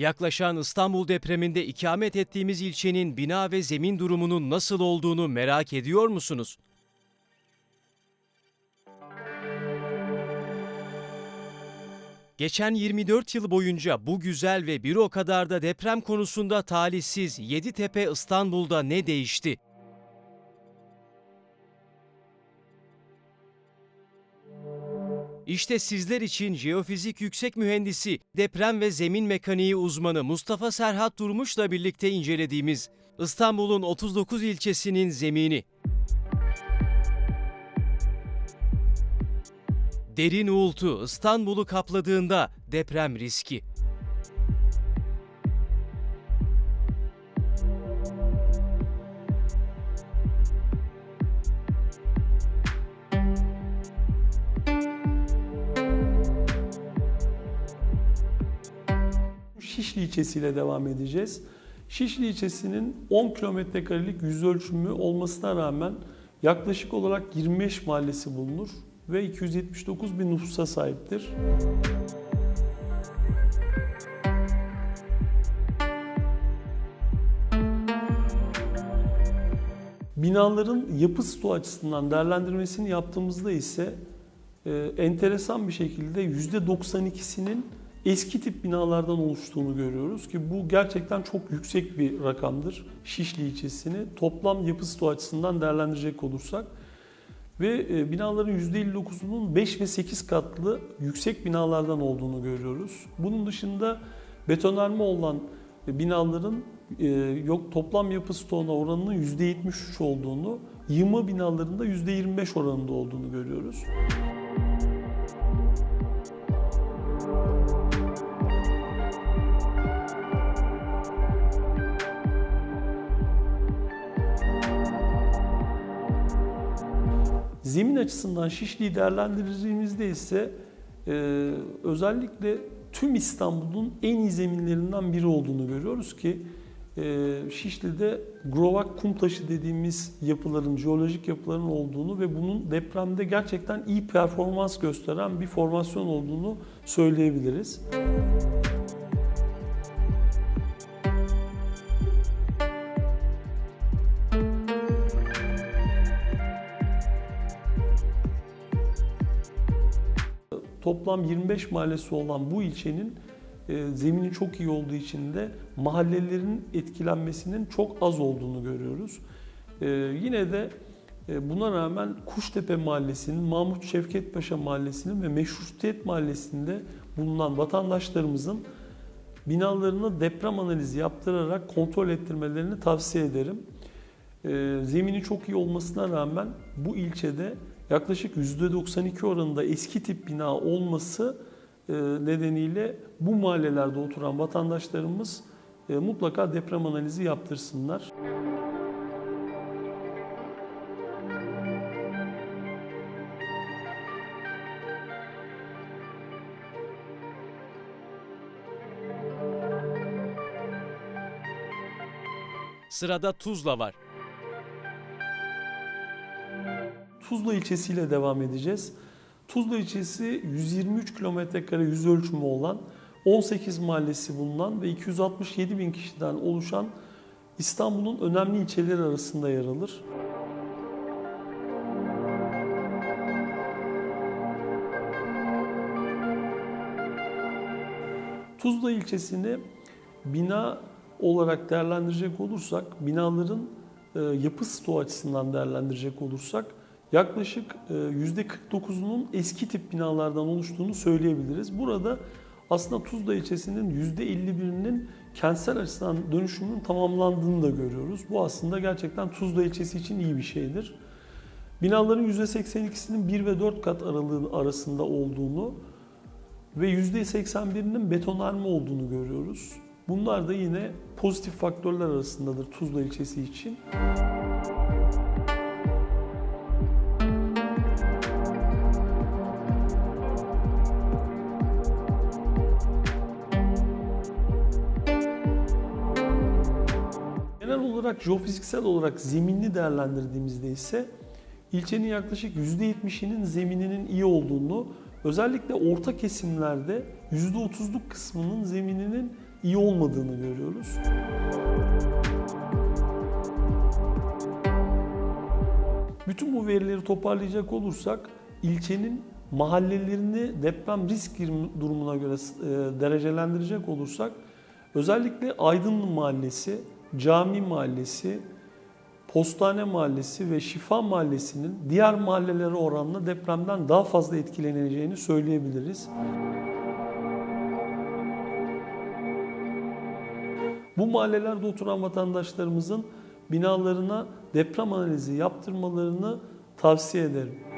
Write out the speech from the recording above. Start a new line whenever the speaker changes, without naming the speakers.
Yaklaşan İstanbul depreminde ikamet ettiğimiz ilçenin bina ve zemin durumunun nasıl olduğunu merak ediyor musunuz? Geçen 24 yıl boyunca bu güzel ve bir o kadar da deprem konusunda talihsiz Yeditepe İstanbul'da ne değişti? İşte sizler için jeofizik yüksek mühendisi, deprem ve zemin mekaniği uzmanı Mustafa Serhat Durmuş'la birlikte incelediğimiz İstanbul'un 39 ilçesinin zemini. Derin uğultu İstanbul'u kapladığında deprem riski.
Şişli ilçesiyle devam edeceğiz. Şişli ilçesinin 10 kilometre karelik yüz ölçümü olmasına rağmen yaklaşık olarak 25 mahallesi bulunur ve 279 bin nüfusa sahiptir. Binaların yapı stoğu açısından değerlendirmesini yaptığımızda ise e, enteresan bir şekilde %92'sinin eski tip binalardan oluştuğunu görüyoruz ki bu gerçekten çok yüksek bir rakamdır Şişli ilçesini toplam yapı stoğu açısından değerlendirecek olursak. Ve e, binaların %59'unun 5 ve 8 katlı yüksek binalardan olduğunu görüyoruz. Bunun dışında betonarme olan binaların e, yok toplam yapı stoğuna oranının %73 olduğunu, yığma binalarında %25 oranında olduğunu görüyoruz. Zemin açısından Şişli'yi değerlendirdiğimizde ise e, özellikle tüm İstanbul'un en iyi zeminlerinden biri olduğunu görüyoruz ki e, Şişli'de Grovak kum taşı dediğimiz yapıların, jeolojik yapıların olduğunu ve bunun depremde gerçekten iyi performans gösteren bir formasyon olduğunu söyleyebiliriz. Toplam 25 mahallesi olan bu ilçenin e, zemini çok iyi olduğu için de mahallelerin etkilenmesinin çok az olduğunu görüyoruz. E, yine de e, buna rağmen Kuştepe Mahallesi'nin, Mahmut Şevket Paşa Mahallesi'nin ve Meşrutiyet Mahallesi'nde bulunan vatandaşlarımızın binalarına deprem analizi yaptırarak kontrol ettirmelerini tavsiye ederim. Zemini çok iyi olmasına rağmen bu ilçede yaklaşık %92 oranında eski tip bina olması e, nedeniyle bu mahallelerde oturan vatandaşlarımız e, mutlaka deprem analizi yaptırsınlar.
Sırada Tuzla var.
Tuzla ilçesiyle devam edeceğiz. Tuzla ilçesi 123 kilometre kare yüz ölçümü olan 18 mahallesi bulunan ve 267 bin kişiden oluşan İstanbul'un önemli ilçeleri arasında yer alır. Tuzla ilçesini bina olarak değerlendirecek olursak, binaların e, yapı stoğu açısından değerlendirecek olursak yaklaşık e, %49'unun eski tip binalardan oluştuğunu söyleyebiliriz. Burada aslında Tuzla ilçesinin %51'inin kentsel açıdan dönüşümünün tamamlandığını da görüyoruz. Bu aslında gerçekten Tuzla ilçesi için iyi bir şeydir. Binaların %82'sinin 1 ve 4 kat aralığı arasında olduğunu ve %81'inin betonarme olduğunu görüyoruz. Bunlar da yine pozitif faktörler arasındadır Tuzla ilçesi için. Genel olarak jeofiziksel olarak zeminini değerlendirdiğimizde ise ilçenin yaklaşık %70'inin zemininin iyi olduğunu, özellikle orta kesimlerde %30'luk kısmının zemininin iyi olmadığını görüyoruz. Bütün bu verileri toparlayacak olursak ilçenin mahallelerini deprem risk durumuna göre e, derecelendirecek olursak özellikle Aydınlı Mahallesi, Cami Mahallesi, Postane Mahallesi ve Şifa Mahallesi'nin diğer mahallelere oranla depremden daha fazla etkileneceğini söyleyebiliriz. Bu mahallelerde oturan vatandaşlarımızın binalarına deprem analizi yaptırmalarını tavsiye ederim.